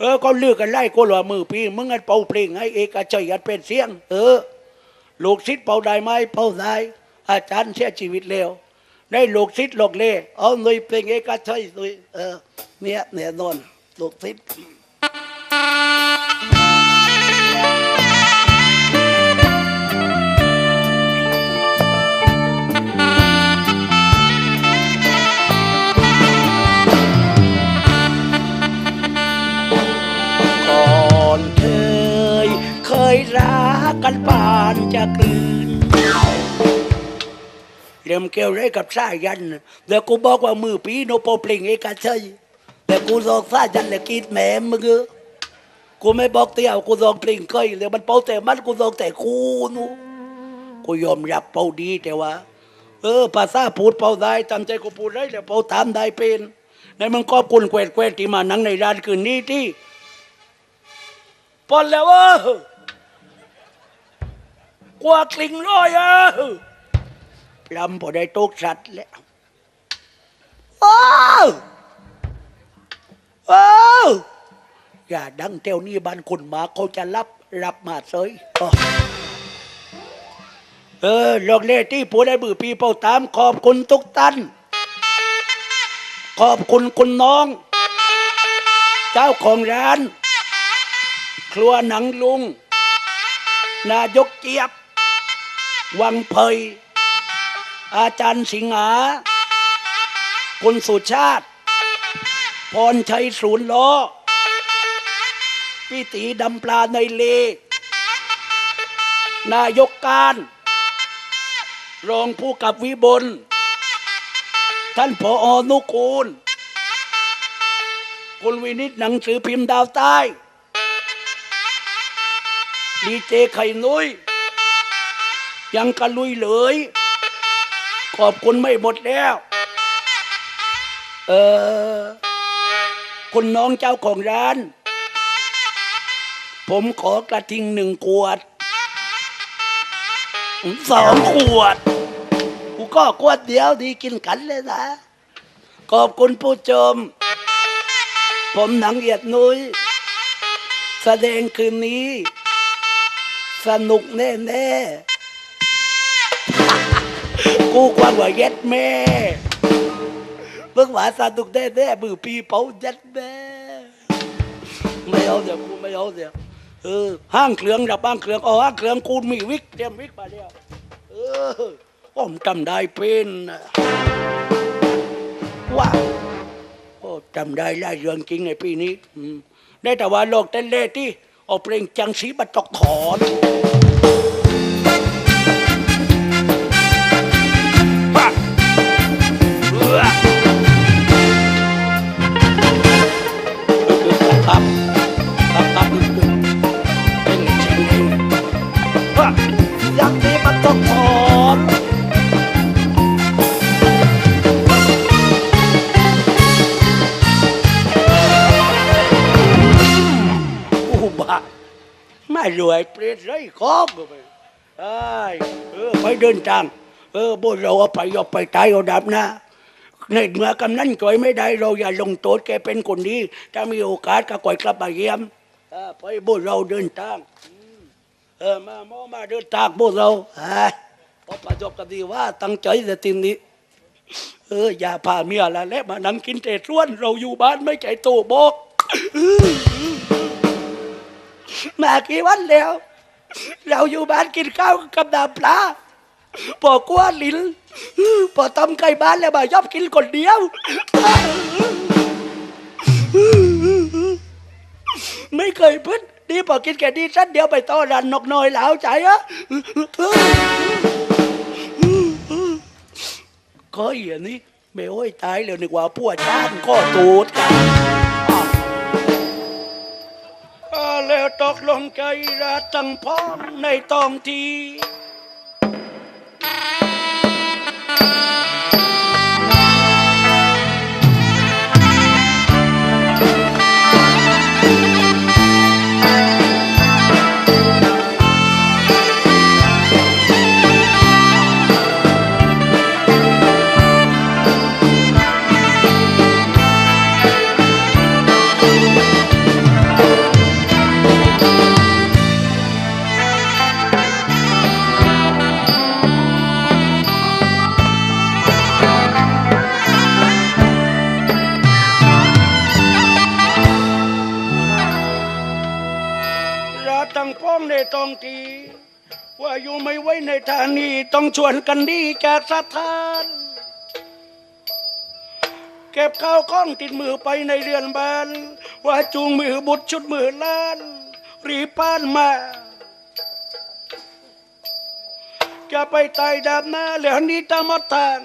เออก็เลือกกันไล่ก็หลัวมือพี่มึงอันเป่าเพลงให้เอกชัยอันเป็นเสียง เออลูกศิษย์เป่าได้ไหมเป่าได้อาจารย์เสียชีวิตแล้วได้ลูกศิษย์ลูกเล่เอาหน่วยเพลงเอกชัยหน่วยเออเนี่ยเนี่ยนอนลูกศิษย์ กันปานจะกลืนเริ่มเกี่ยวไรกับสายันเดี๋ยวกูบอกว่ามือปีโนโปเปลิงเอกชัยแต่กูสอกสายันเลยกิดแหมมึงเออกูไม่บอกเตี้ยวกูสอกปลิงเคยเลยมันเป่าแต่มันกูสอกแต่กูนูกูยอมรับเป่าดีแต่ว่า เออภาษาพูดเป่าได้จำใจกูพูดได้แต่เป่าตามได้เป็นในมึงก็กุนแควดแควดที่มานั่งในร้านคืนนี้ที่ปอนแล้วเออ กว่าคลิงร้อยเออลำพอได้ตกสัตว์แล้วโอ้โอ้อย่าดังเท่วนี้บ้านคนมาเขาจะรับรับมาเสยอ้อเออลอกเล่ที่ผู้ได้บือปีเป่าตาม ขอบคุณทุกท่านขอบคุณคุณน้อง เจ้าของร้าน ครัวหนังลุง นายกเจี๊ยบ วังเพยอาจารย์สิงหา คุณสุชาติ พรชัยศูนย์ล้อพี่ตีดำปลาในเล นายกการ รองผู้กับวิบล ท่านผออนุกูล คุณวินิตหนังสือพิมพ์ดาวใต้ ดีเจไข่นุ้ย ยังกระลุยเลย ขอบคุณไม่หมดแล้ว เออคุณน้องเจ้าของร้าน ผมขอกระทิงหนึ่งขวดสองขวด กูก็ขวดเดียวดีกินกันเลยนะ ขอบคุณผู้ชม ผมหนังเอียดนุ้ย แสดงคืนนี้ สนุกแน่แน่ๆ กูกวางว่าเย็ดแม่เพิ่งว่าสนุกแน่แน่ๆมือปีเป๋าเย็ดแม่ไม่เอาเดี๋ยวกูไม่เอาเดี๋ยวเออห้างเครื่องดับห้างเครื่องเอห้างเครื่องกูมีวิกเตรียมวิกมาแล้วเออผมจำได้เป็นว้าโอ้จำได้หลายเรื่องจริงในปีนี้ได้แต่ว่าโลกเต้นเล่ที่เอาเพลงจังสีบัตตกถอน ไม่รวยเปรตไรของก็ไปไอ้เออไปเดินทางเออพวกเราเอาไปเอาไปตายเอาดับนะในเมื่อกำนั้นจ่วยไม่ได้เราอย่าลงโทษแกเป็นคนดีถ้ามีโอกาสก็ก่อยกลับมาเยี่ยมเออไปพวกเราเดินทางเออมาหมอมาเดินทางพวกเราไอ้ยพอประจบกันดีว่าตั้งใจแต่ทีนี้เอออย่าพาเมียละและมานั่งกินเตะส่วน เราอยู่บ้านไม่ใจโตบอก มากี่วันแล้ว เราอยู่บ้านกินข้าวกับดาปลาพอกลัวลิ้นพอทำไก่บ้านแล้วมายอบกินคนเดียว ไม่เคยพึ่งนี่พอกินแค่ดีสั้นเดียวไปต้อรันนกน้อยหลาวใจอะก็อย่างนี้ไม่โอ้ยตายเลยนึกว่าพวกชาติก็ตูดกัน แล้วตกลงใจรักตั้งพร้อมในตองที องทีว่าอยู่ไม่ไว้ในฐานีต้องชวนกันดีจากสถาน เก็บข้าวข้องติดมือไปในเรือนบ้าน ว่าจูงมือบุตรชุดมือล้าน รีบป้านมาจะไปตายดาบหน้าเหลือนี้ตามทาง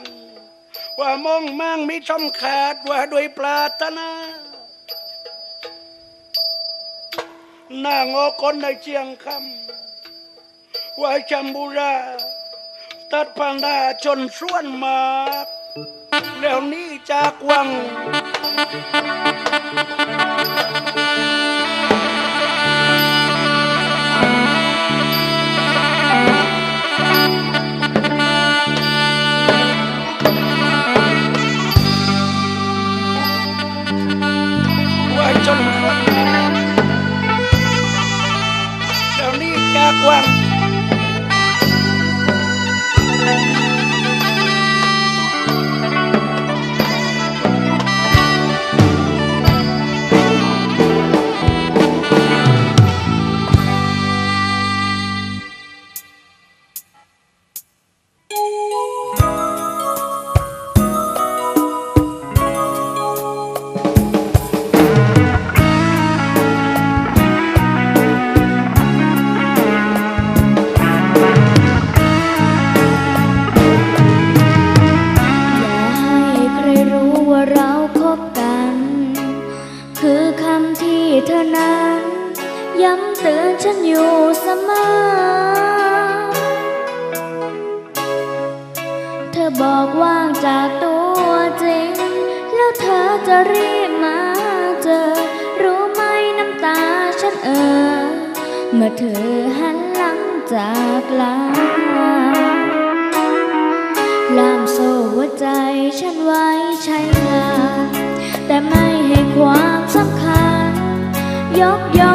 ว่ามองมั่งมีช่ำขาดว่าด้วยปรารถนา นางอคนในเชียงคำว่าจำบุราตัดพังดาจนส่วนมากแล้วนี่จากวัง จ นั้น ย้ำเตือนฉันอยู่เสมอ เธอบอกว่างจากตัวจริง แล้วเธอจะรีบมาเจอ รู้ไหมน้ำตาฉันเออ เมื่อเธอหันหลังจากลาลามโซ่หัวใจฉันไว้ใช้งานแต่ไม่ ยกย่อง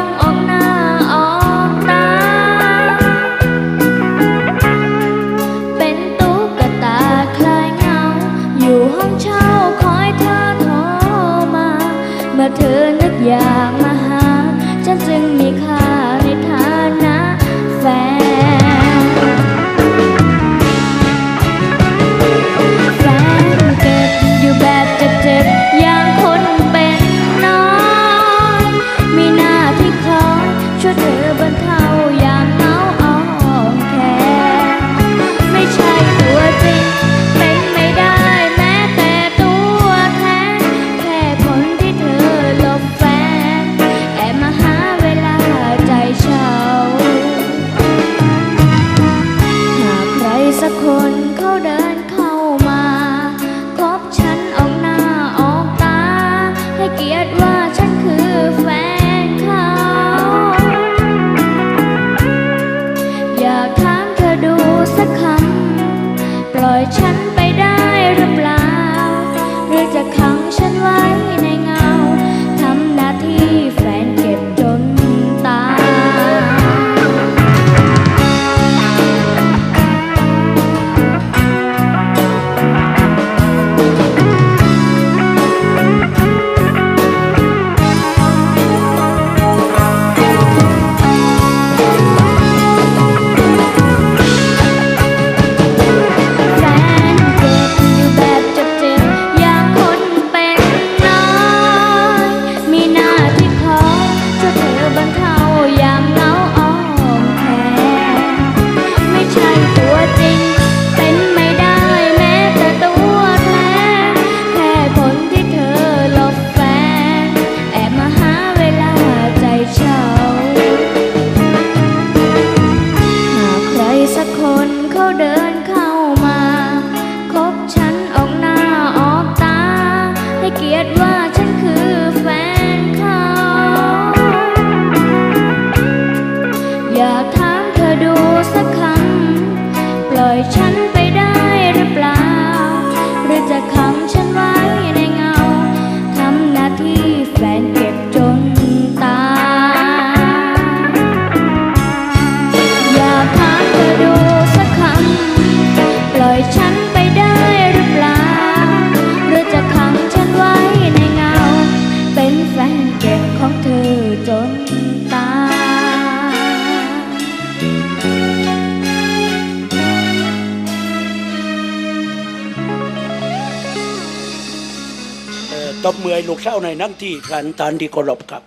ลูกเศร้าในนั่งที่กันตานที่เคารพครับ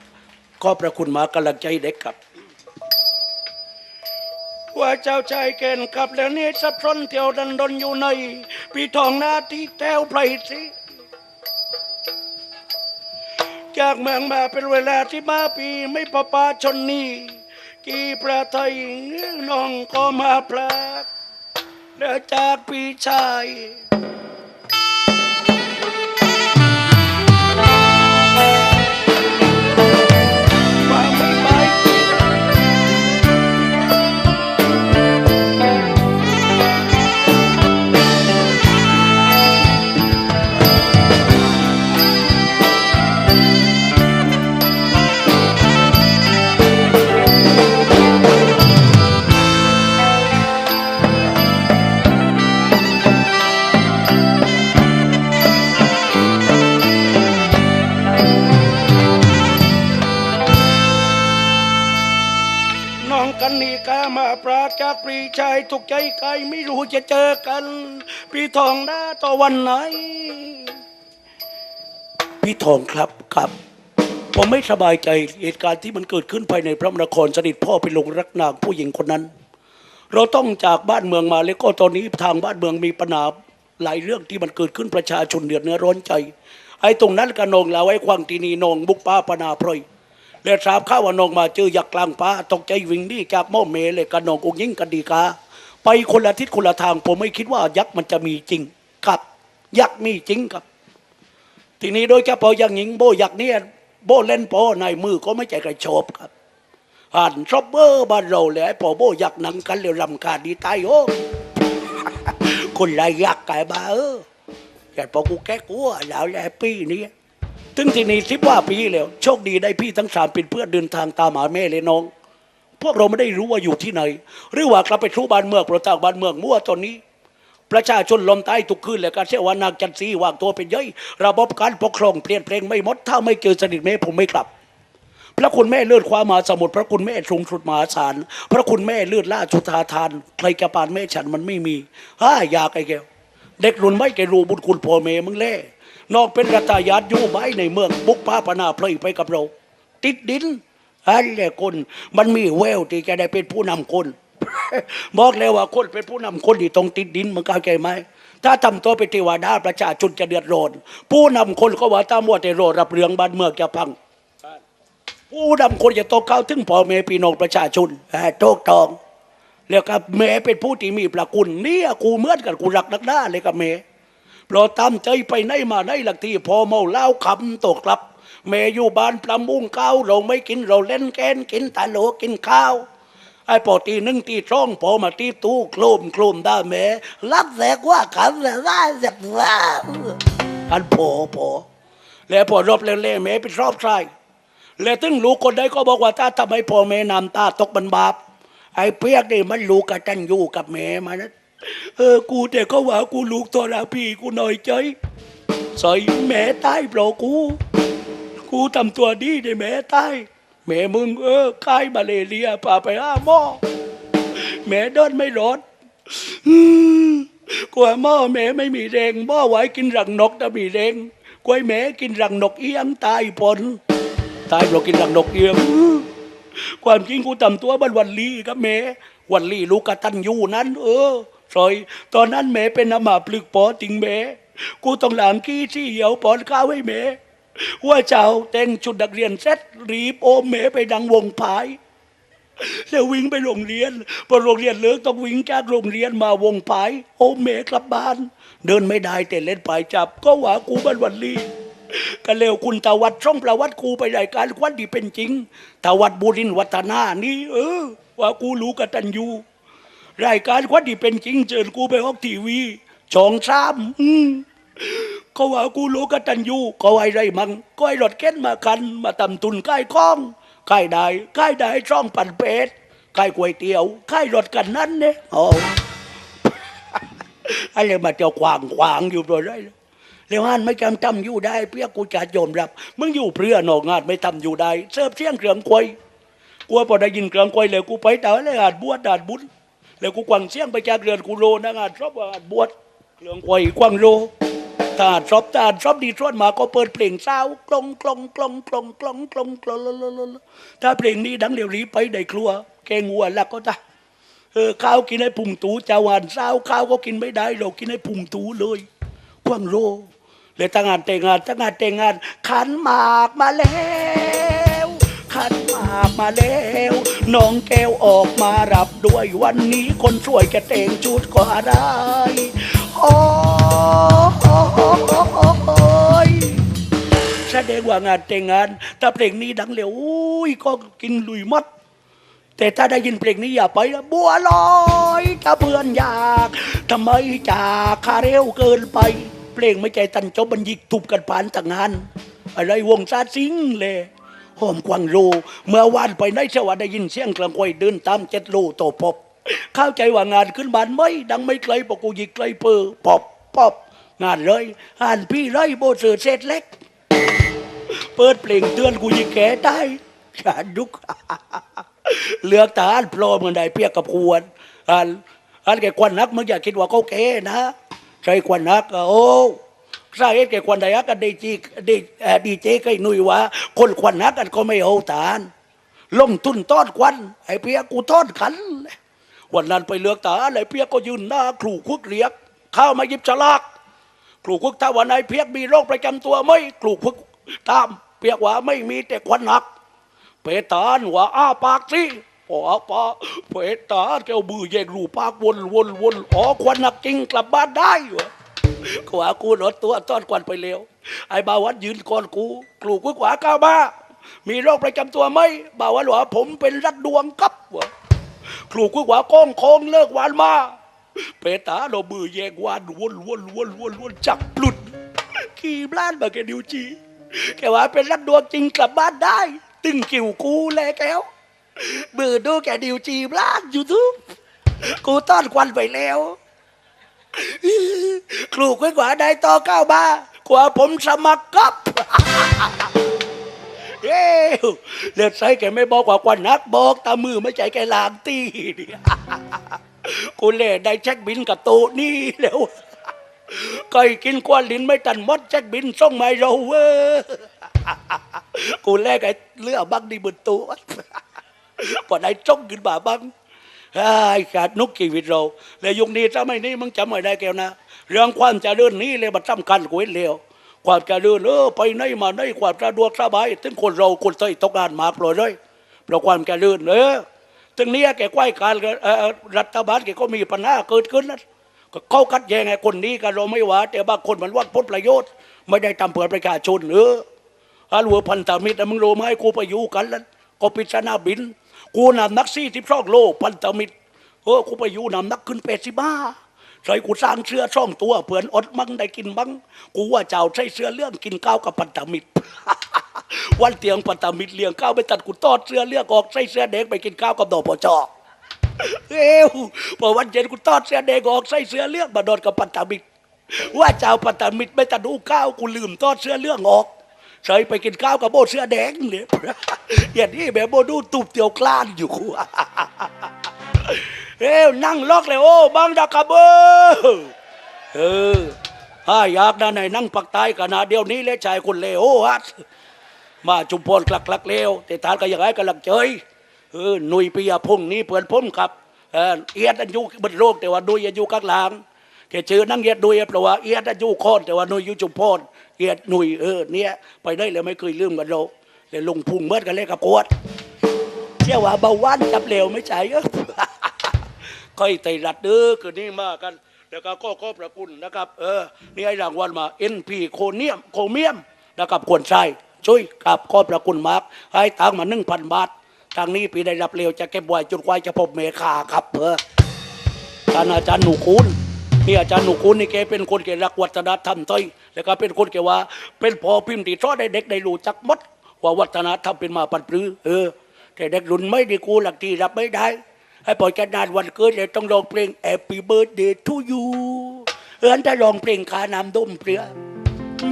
ขอพระคุณมากำลังใจเด็กครับว่าเจ้าชายเกณฑ์ครับแล้วนี่สับสนเที่ยวดันดนอยู่ในปีทองหน้าที่แต้วไพรสิจากเมืองมาเป็นเวลาที่มาปีไม่ปะปาชนนี้กี่ประไทยน้องก็มาพลากแล้วจากพี่ชาย น้องกันนี่กามาปราจากปรีชายทุกใจใครไม่รู้จะเจอกัน พี่ทองหน้าต่อวันไหน พี่ทองครับครับ ผมไม่สบายใจเหตุการณ์ที่มันเกิดขึ้นภายในพระนครสนิทพ่อไปลงรักนางผู้หญิงคนนั้น เราต้องจากบ้านเมืองมาแล้วก็ตอนนี้ทางบ้านเมืองมีปัญหาหลายเรื่องที่มันเกิดขึ้นประชาชนเดือดเนื้อร้อนใจ ไอ้ตรงนั้นกระนองแล้วไอ้ควางตีนีนองบุกป้าปนาพรอยแล้วทราบข้าวว่านองมาเจอยักษ์กลางป่าตกใจวิ่งหนีจากหม้อเมเลยกระนององยิ่งกันดีกาไปคนละทิศคนละทาง ผมไม่คิดว่ายักษ์มันจะมีจริงครับ ยักษ์มีจริงครับ ทีนี้โดยเฉพาะอย่างหญิงโบยักษ์เนี่ยโบเล่นโปในมือก็ไม่ใจกระโชบครับหันชอบเบอร์บ้านเราเลยไอ้พอโบยักษ์หนังกันเร็วรำคาดีตายโอ้คนละยักษ์ไก่บ้าเออ อย่พอกูแก้กลัวแล้วแลปี้นี้ถึงที่นี่สิบว่าปีแล้วโชคดีได้พี่ทั้งสามเป็นเพื่อนเดินทางตามหาแม่เลยน้อง พวกเราไม่ได้รู้ว่าอยู่ที่ไหน หรือว่ากลับไปทูบ้านเมืองประจากบ้านเมืองมั่วตอนนี้ ประชาชนลมใต้ทุกคืนเลยการเชื่อว่านางจันทรีวางตัวเป็นย่อยระบบการปกครองเปลี่ยนแปลงไม่หมดถ้าไม่เจอสนิทแม่ผมไม่กลับพระคุณแม่เลือดความมาสมุทรพระคุณแม่ทรงสุดมหาศาลพระคุณแม่เลือดล่าชุธาทาน ใครจะปานแม่ฉันมันไม่มีฮ่าอยากไอ้แก้ว เด็กรุ่นไม่แกรู้บุญคุณพ่อแม่มึงแล่นอกเป็นรัตายาตอยู่ไว้ในเมืองบุกป้าปนาเพลยไปกับเรา ติดดินอันแหละคนมันมีแววที่จะได้เป็นผู้นำคน บอกแล้วว่าคนเป็นผู้นำคนที่ต้องติดดินมึงเข้าใจไหมถ้าทำตัวเป็นเทวดาประชาชนจะเดือดร้อนผู้นำคนก็ว่าตามวัวแต่โรรับเรืองบ้านเมืองจะพัง ผู้นำคนจะตกเข้าถึงพ่อแม่พี่น้องประชาชนแโตกตอง แล้วกับแม่เป็นผู้ที่มีประคุณเนี่ยกูเมื่อนกันกูรักนักหน้าเลยกับแม่เพราะตามใจไปไหนมาไหนหลักที่พอเมาเหล้าคำตกกลับแม่อยู่บ้านปลามุ้งข้าวเราไม่กินเราเล่นแกนกินตาโหลกินข้าวไอ้พอตีหนึ่งตีช่องพอมาตีตู้โคลมโคลมได้แม่รับแสกว่าขันแสกว่าแสกว่าอันพอพอแล้วพอรบเล่ๆแม่ไปรอบใส่แล้วถึงลูกคนใดก็บอกว่าถ้าทำให้พ่อแม่นำตาตกบันบาป ไอ้เปียกนี่มันลูกกตันอยู่กับแม่มันะเออกูแต่ก็ว่ากูลูกตัวละพี่กูหน่อยใจใส่แม่ตายเปล่ากู กูทำตัวดีได้แม่ตายแม่มึงเออคายมาเลเรียพาไปห้าหม้อแม่เดินไม่รอดกลัวหม้อแม่ไม่มีแรงหม้อไว้กินรังนกแต่มีแรงกลัวแม่กินรังนกเอี้ยงตายผลตายเพราะกินรังนกเอี้ยง ความจริงกูทำตัวบันวันลีกับแม่วันลีลูกกตันยูนั้น เออซอย ตอนนั้นแม่เป็นอามาปลึกปอติงแม่กูต้องหลังกี้ที่เหี่ยวปอนข้าวให้แม่ว่าเจ้าแต่งชุดนักเรียนเสร็จรีบโอมแม่ไปดังวงพายแล้ววิ่งไปโรงเรียน พอโรงเรียนเลิกต้องวิ่งจากโรงเรียนมาวงพาย โอมแม่กลับบ้าน เดินไม่ได้แต่เล่นปายจับ ก็หวากูบันวันลี ก็เร็วคุณตาวัดช่องประวัติกูไปรายการควันที่เป็นจริงตาวัดบุรินวัฒนานี่เออ ว่ากูรู้กตันยูรายการควันที่เป็นจริงเจิญกูไปออกทีวีช่องสามอืมก็ว่ากูรู้กตันยูก็ไอ้ไรมังก็ไอ้รถเก้นมากัน มาตำตุนใกล้คล้องใกล้ได้ใกล้ได้ช่องปั่นเป็ดใกล้ก๋วยเตี๋ยวใกล้รถกันนั้นเนี่ยโอ้อะไรมาเจ้าขวางขวางอยู่ตัวได้เลย เลวหานไม่จำจำอยู่ได้ เพื่อกูจะยอมรับ มึงอยู่เพื่อนอกงานไม่ทำอยู่ได้ เสิร์ฟเสียงเครื่องควยกลัวพอได้ยินเครื่องควยเลยกูไปด่าเลยอาจบวชด่าจบุญแล้วกูกวังเชียงไปจากเรือนกูโลนะงานชอบอาจบวชเครื่องควยกวังโลตาชอบตาชอบดีชวนมาก็เปิดเพลงเศร้ากลงกลงกลงกลงกลงกลงกลงถ้าเพลงนี้ดังเดี๋ยวรีไปในครัว แกงวัวแล้วก็ตาเออข้าวกินให้พุ่มตูจาวานเศร้าข้าวก็กินไม่ได้เรากินให้พุ่มตูเลยกวังโล เลยตั้งงานแต่งงานตั้งงานแต่งงานขันหมากมาแล้วขันหมากมาแล้วน้องแก้วออกมารับด้วยวันนี้คนสวยแกแต่งชุดก็ไรโอ้โอ้ยแสดงว่างานแต่งงานถ้าเพลงนี้ดังเร็วอุ้ยก็กินลุยหมดแต่ถ้าได้ยินเพลงนี้อย่าไปนะบัวลอยถ้าเพื่อนอยากทำไมจากคาเร็วเกินไป เพลงไม่ใจตันจบบันยิกทุบกันผ่านต่างงาน อะไรวงซาซิงเลยหอมกวางโรเมื่อวานไปในเชว่าได้ยินเสียงกลางควยเดินตามเจ็ดโลโตพบเข้าใจว่างานขึ้นบานไม่ดังไม่ไกลปกกูยิกไกลเปอร์ปอบปอบงานเลยอ่านพี่ไรโบเสือเศษเล็ก เปิดเพลงเตือนกูยิงแก่ได้ฉันดุกเลือกทหารพร้อมกันได้เพียกกับควรอันอันแกควันนักมึงอย่าคิดว่าเขาแก่นะ ใช่ควันนักอะโอ้ใช่แกควันได้กันดีจีดีเอ่อดีเจก็หนุ่ยว่า คนควันนักกันก็ไม่เอาทหารลงทุนต้อนควันไอ้เพียกูต้อนขัน วันนั้นไปเลือกทหาไอ้เพียก็ยืนหน้าครูคุกเรียก เข้ามาหยิบฉลากครูคุกถ้าวันไหนเพียกมีโรคประจำตัวไหม่ครูคุกตามเพียกว่าไม่มีแต่ควันหนัก เปตานว่าอ้าปากสิ พออ้าปาเปตาแกวบือแยกรูปากวนวนวนอ๋อควันหนักจริงกลับบ้านได้วะกว่ากูรถตัวต้อนควันไปเร็วไอ้บาวัดยืนก่อนกูครูคุกว่าก้าวมามีโรคประจำตัวไหมบาวัดว่าผมเป็นรัดดวงครับวะครูกุกว่าก้องโคงเลิกหวานมาเปตาเรามือแยกวานวนวนวนวนวนจับปลุดขี่บ้านมาแกดิวจีแกว่าเป็นรัดดวงจริงกลับบ้านได้ ตึงกิ่วกูแลแก้วแกดิ วจีบ้านยูทูบกูต้อนควันไปแล้วครูกุกว่าได้ต่อเก้าวมากว่าผมสมัครครับเอ้เลือดใส่แกไม่บอกว่าควันนักบอกตามือไม่ใจแกลางตีนี่กูเล่ได้เช็คบินกับโตนี่แล้วไก่กินกวนลิ้นไม่ตันมดเช็คบินส่งไมาให้เราเว้กูแลกไอ้เลือบังดีบนตัว พอได้จ้องขึ้นมาบังไอ้ขาดนุกชีวิตเราแล้วยุคนี้ถ้าไม่นี้มึงจำไม่ได้แก้วนะ เรื่องความเจริญนี้เลยมันสำคัญกว่าเร็วความเจริญเออไปไหนมาไหนความสะดวกสบายถึงคนเราคนไทยตกงกานมาปล่อยเลยเพราะความเจริญเออถึงนี้แกใกล้การกับรัฐบาลแกก็มีปัญหาเกิดขึ้นนะเขาคัดแย้งไอ้คนนี้กันเราไม่ว่า แต่บางคนมันวัดผลประโยชน์ ไม่ได้ทำเพื่อประชาชนเอออาลัวพันธมิตรมึงรู้ไหมกูไปอยู่กันแล้วก็ปิดสนาบิน กูนำนักซี่ที่พรอกโลพันธมิตรเออกูไปอยู่นำนักขึ้นเป็ดสิบ้าใส่กูสร้างเสื้อช่องตัวเผื่อนอดมั่งได้กินบ้างกูว่าเจ้าใช้เสื้อเรื่องกินข้าวกับพันธมิตรวันเตียงพันธมิตรเลี้ยงข้าวไปตัดกูตอดเสื้อเลือกออกใส่เสื้อแดงไปกินข้าวกับดอกปอจอเอ้วพอวันเย็นกูตอดเสื้อแดงออกใส่เสื้อเลือกมาดอดกับพันธมิตรว่าเจ้าพันธมิตรไม่ตัดดูข้าวกูลืมตอดเสื้อเรื่องออก ใส่ไปกินข้าวกับโบเสื้อแดงเนี่ยอย่างนี้แบบโบดูตูบเตียวกล้านอยู่กูเอ้วนั่งล็อกเลยโอ้บังดากาเบอเออถ้าอยากนะไหนนั่งปักใต้ขนาดเดียวนี้เลยชายคนเลวโอฮัดมาจุมพรกลักลักเลวแต่ทานก็ยังไงกำลังเจยเออหนุยปิยพงษ์นี่เปิดพ้มครับเออเอียดอันยุบนโลกแต่ว่าหนุยอันยุข้างหลังแกเจอนั่งเอียดหนุยเพราะว่าเอียดอันยุคอนแต่ว่านุยอยู่จุมพร เอียดหนุยเออเนี่ยไปได้เลยไม่เคยลืมกันเราเลยลงพุงเมื่อกันเลยกับกวดเชื่อว่าเบาหวานจับเลวไม่ใช่เออค่อยไตรัดเด้อคืนนี้มากัน แล้วก็ก็ก็ประคุณนะครับ เออนี่ไอ้รางวัลมา NP โคเนียมโคเมียมนะครับควรใช้ช่วยกับขอบประคุณมากให้ตังมาหนึ่งพันบาททางนี้พี่ได้รับเร็วจะเก็บไว้จนกว่าจะพบเมคาครับเออท่านอาจารย์หนูคูณนี่อาจารย์หนูคูณนี่แกเป็นคนเกรักวัฒนธรรมไทย แล้วก็เป็นคนเกว่า เป็นพอพิมพ์ที่สอนให้เด็กได้รู้จักมดว่าวัฒนธรรมเป็นมาปันปรือ เออ แต่เด็กรุ่นไม่ดีกูหลักที่รับไม่ได้ ให้ปล่อยกันนานวันเกิดเลยต้องร้องเพลง Happy Birthday to you เออถ้าร้องเพลงคานามดมเปลือ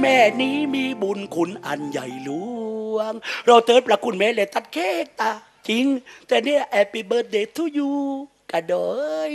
แม่นี้มีบุญคุณอันใหญ่หลวง เราเติร์ดประคุณแม่เลยตัดเค้กตาจริง แต่เนี่ย Happy Birthday to you กระโดย